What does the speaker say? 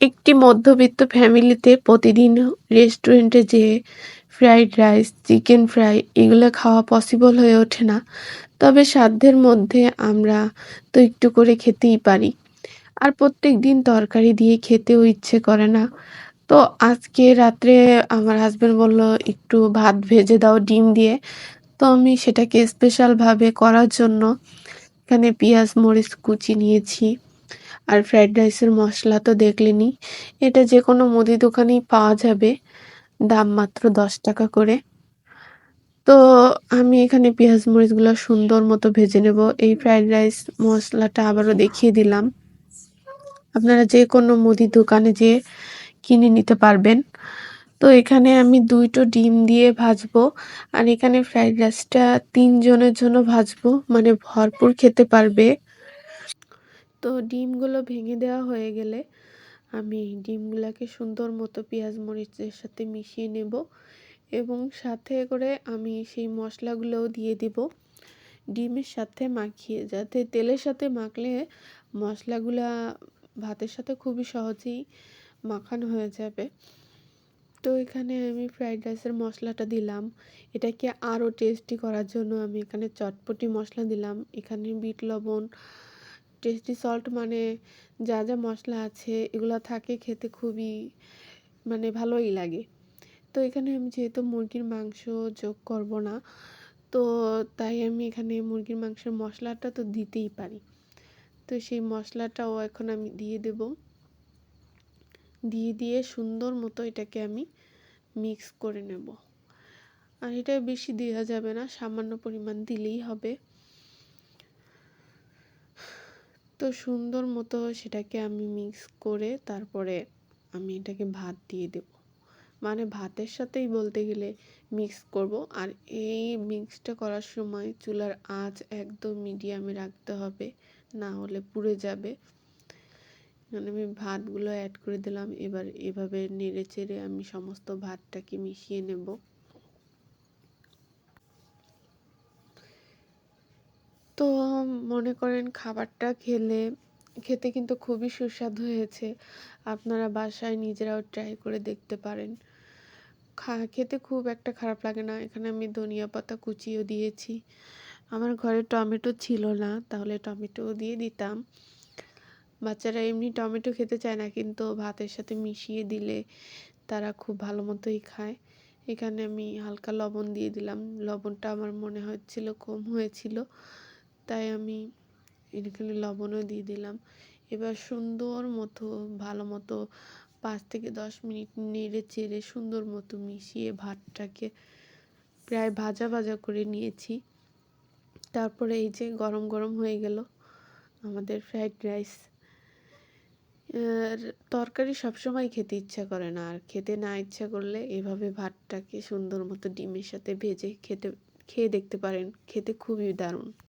একটি মধ্যবিত্ত ফ্যামিলিতে প্রতিদিন রেস্টুরেন্টে যেয়ে ফ্রাইড রাইস, চিকেন ফ্রাই এগুলো খাওয়া পসিবল হয়ে ওঠে না। তবে সাধ্যের মধ্যে আমরা তো একটু করে খেতেই পারি। আর প্রত্যেক দিন তরকারি দিয়ে খেতেও ইচ্ছে করে না। তো আজকে রাত্রে আমার হাজব্যান্ড বলল, একটু ভাত ভেজে দাও ডিম দিয়ে। তো আমি সেটাকে স্পেশালভাবে করার জন্য এখানে পেঁয়াজ, মরিচ কুচি নিয়েছি। আর ফ্রাইড রাইসের মশলা তো দেখলেনি এটা যে কোনো মুদি দোকানেই পাওয়া যাবে, দাম মাত্র দশ টাকা করে। তো আমি এখানে পেঁয়াজ মরিচগুলো সুন্দর মতো ভেজে নেব। এই ফ্রাইড রাইস মশলাটা আবারও দেখিয়ে দিলাম। আপনারা যে কোনো মুদি দোকানে যেয়ে কিনে নিতে পারবেন। তো এখানে আমি দুইটো ডিম দিয়ে ভাজবো, আর এখানে ফ্রাইড রাইসটা তিনজনের জন্য ভাজবো। মানে ভরপুর খেতে পারবে। তো ডিমগুলো ভেঙে দেওয়া হয়ে গেলে আমি ডিমগুলোকে সুন্দর মতো পেঁয়াজ মরিচের সাথে মিশিয়ে নেব এবং সাথে করে আমি সেই মশলাগুলোও দিয়ে দেব ডিমের সাথে মাখিয়ে, যাতে তেলের সাথে মাখলে মশলাগুলা ভাতের সাথে খুবই সহজেই মাখানো হয়ে যাবে। তো এখানে আমি ফ্রাইড রাইসের মশলাটা দিলাম। এটাকে আরও টেস্টি করার জন্য আমি এখানে চটপটি মশলা দিলাম। এখানে বিট লবণ টেস্টি সল্ট মানে যা যা মশলা আছে, এগুলো থাকে খেতে খুবই মানে ভালোই লাগে। তো এখানে আমি যেহেতু মুরগির মাংস যোগ করব না, তো তাই আমি এখানে মুরগির মাংসের মশলাটা তো দিতেই পারি। তো সেই মশলাটাও এখন আমি দিয়ে দেব। দিয়ে দিয়ে সুন্দর মতো এটাকে আমি মিক্স করে নেব। আর এটা বেশি দেওয়া যাবে না, সামান্য পরিমাণ দিলেই হবে। তো সুন্দর মতো সেটাকে আমি মিক্স করে তারপরে আমি এটাকে ভাত দিয়ে দেব। মানে ভাতের সাথেই বলতে গেলে মিক্স করব। আর এই মিক্সটা করার সময় চুলার আঁচ একদম মিডিয়ামে রাখতে হবে, না হলে পুড়ে যাবে। মানে আমি ভাতগুলো অ্যাড করে দিলাম। এবার এভাবে নেড়ে চেড়ে আমি সমস্ত ভাতটাকে মিশিয়ে নেব। তো মনে করেন খাবারটা খেলে, খেতে কিন্তু খুবই সুস্বাদু হয়েছে। আপনারা বাসায় নিজেরাও ট্রাই করে দেখতে পারেন। খা, খেতে খুব একটা খারাপ লাগে না। এখানে আমি ধনিয়া পাতা কুচিও দিয়েছি। আমার ঘরে টমেটো ছিল না, তাহলে টমেটোও দিয়ে দিতাম। বাচ্চারা এমনি টমেটো খেতে চায় না, কিন্তু ভাতের সাথে মিশিয়ে দিলে তারা খুব ভালো মতোই খায়। এখানে আমি হালকা লবণ দিয়ে দিলাম। লবণটা আমার মনে হচ্ছিল কম হয়েছিল। তাই আমি এখানে লবণও দিয়ে দিলাম। এবার সুন্দর মতো, ভালো মতো পাঁচ থেকে দশ মিনিট নেড়ে চেড়ে সুন্দর মতো মিশিয়ে ভাতটাকে প্রায় ভাজা ভাজা করে নিয়েছি। তারপরে এই যে গরম গরম হয়ে গেল আমাদের ফ্রাইড রাইস। তরকারি সবসময় খেতে ইচ্ছা করে না, আর খেতে না ইচ্ছা করলে এভাবে ভাতটাকে সুন্দর মতো ডিমের সাথে ভেজে খেতে, খেয়ে দেখতে পারেন, খেতে খুবই দারুণ।